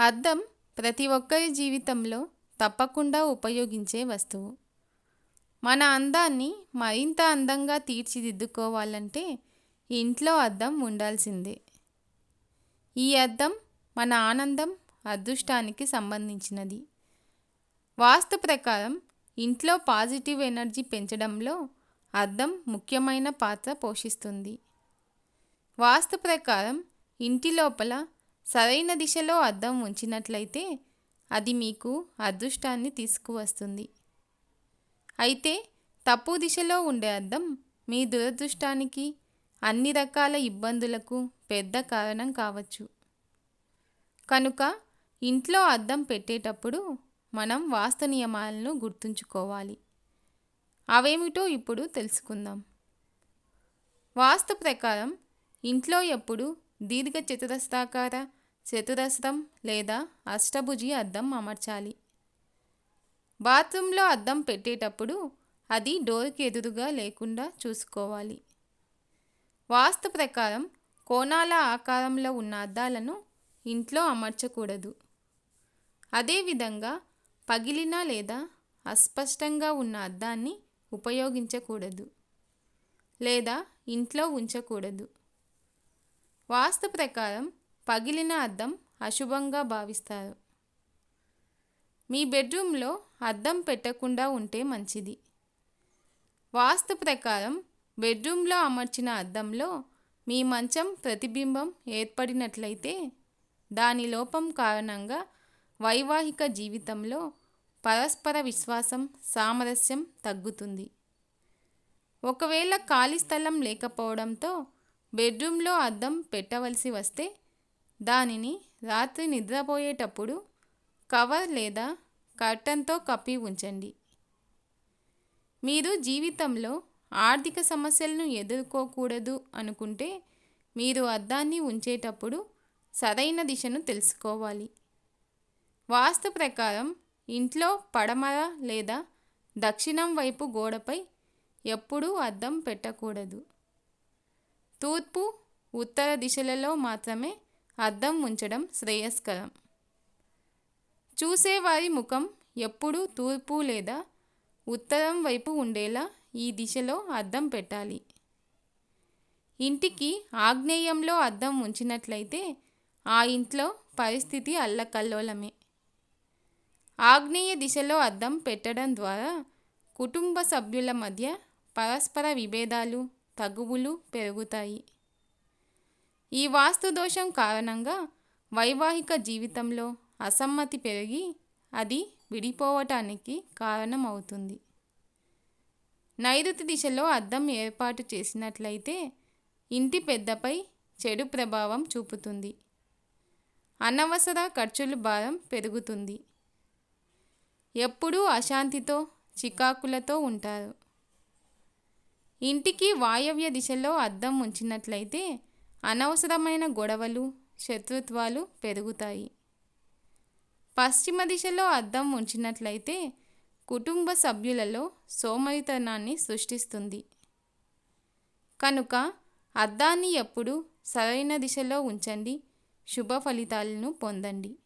అద్దం ప్రతి ఒక్కరి జీవితంలో తప్పకుండా ఉపయోగించే వస్తువు. మన అందాన్ని మరింత అందంగా తీర్చిదిద్దుకోవాలంటే ఇంట్లో అద్దం ఉండాల్సిందే. ఈ అద్దం మన ఆనందం అదృష్టానికి సంబంధించినది. వాస్తు ప్రకారం ఇంట్లో పాజిటివ్ ఎనర్జీ పెంచడంలో అద్దం ముఖ్యమైన పాత్ర పోషిస్తుంది. వాస్తు ప్రకారం ఇంటి లోపల సరైన దిశలో అద్దం ఉంచినట్లయితే అది మీకు అదృష్టాన్ని తీసుకువస్తుంది. అయితే తప్పు దిశలో ఉండే అద్దం మీ దురదృష్టానికి అన్ని రకాల ఇబ్బందులకు పెద్ద కారణం కావచ్చు. కనుక ఇంట్లో అద్దం పెట్టేటప్పుడు మనం వాస్తు నియమాలను గుర్తుంచుకోవాలి. అవేమిటో ఇప్పుడు తెలుసుకుందాం. వాస్తు ప్రకారం ఇంట్లో ఎప్పుడు దీర్ఘ చతురస్రాకార చతురస్రం లేదా అష్టభుజి అద్దం అమర్చాలి. బాత్రూంలో అద్దం పెట్టేటప్పుడు అది డోర్కి ఎదురుగా లేకుండా చూసుకోవాలి. వాస్తు ప్రకారం కోణాల ఆకారంలో ఉన్న అద్దాలను ఇంట్లో అమర్చకూడదు. అదేవిధంగా పగిలిన లేదా అస్పష్టంగా ఉన్న అద్దాన్ని ఉపయోగించకూడదు లేదా ఇంట్లో ఉంచకూడదు. వాస్తు ప్రకారం పగిలిన అద్దం అశుభంగా భావిస్తారు. మీ బెడ్రూమ్లో అద్దం పెట్టకుండా ఉంటే మంచిది. వాస్తు ప్రకారం బెడ్రూమ్లో అమర్చిన అద్దంలో మీ మంచం ప్రతిబింబం ఏర్పడినట్లయితే దాని లోపం కారణంగా వైవాహిక జీవితంలో పరస్పర విశ్వాసం సామరస్యం తగ్గుతుంది. ఒకవేళ ఖాళీ స్థలం లేకపోవడంతో బెడ్రూమ్లో అద్దం పెట్టవలసి వస్తే దానిని రాత్రి నిద్రపోయేటప్పుడు కవర్ లేదా కర్టన్తో కప్పి ఉంచండి. మీరు జీవితంలో ఆర్థిక సమస్యలను ఎదుర్కోకూడదు అనుకుంటే మీరు అద్దాన్ని ఉంచేటప్పుడు సరైన దిశను తెలుసుకోవాలి. వాస్తు ప్రకారం ఇంట్లో పడమర లేదా దక్షిణం వైపు గోడపై ఎప్పుడూ అద్దం పెట్టకూడదు. తూర్పు ఉత్తర దిశలలో మాత్రమే అద్దం ఉంచడం శ్రేయస్కరం. చూసేవారి ముఖం ఎప్పుడూ తూర్పు లేదా ఉత్తరం వైపు ఉండేలా ఈ దిశలో అద్దం పెట్టాలి. ఇంటికి ఆగ్నేయంలో అద్దం ఉంచినట్లయితే ఆ ఇంట్లో పరిస్థితి అల్లకల్లోలమే. ఆగ్నేయ దిశలో అద్దం పెట్టడం ద్వారా కుటుంబ సభ్యుల మధ్య పరస్పర విభేదాలు తగువులు పెరుగుతాయి. ఈ వాస్తు దోషం కారణంగా వైవాహిక జీవితంలో అసమ్మతి పెరిగి అది విడిపోవటానికి కారణమవుతుంది. నైరుతి దిశలో అద్దం ఏర్పాటు చేసినట్లయితే ఇంటి పెద్దపై చెడు ప్రభావం చూపుతుంది. అనవసర ఖర్చులు భారం పెరుగుతుంది. ఎప్పుడూ అశాంతితో చికాకులతో ఉంటారు. ఇంటికి వాయవ్య దిశలో అద్దం ఉంచినట్లయితే అనవసరమైన గొడవలు శత్రుత్వాలు పెరుగుతాయి. పశ్చిమ దిశలో అద్దం ఉంచినట్లయితే కుటుంబ సభ్యులలో సోమరితనాన్ని సృష్టిస్తుంది. కనుక అద్దాన్ని ఎప్పుడు సరైన దిశలో ఉంచండి శుభ ఫలితాలను పొందండి.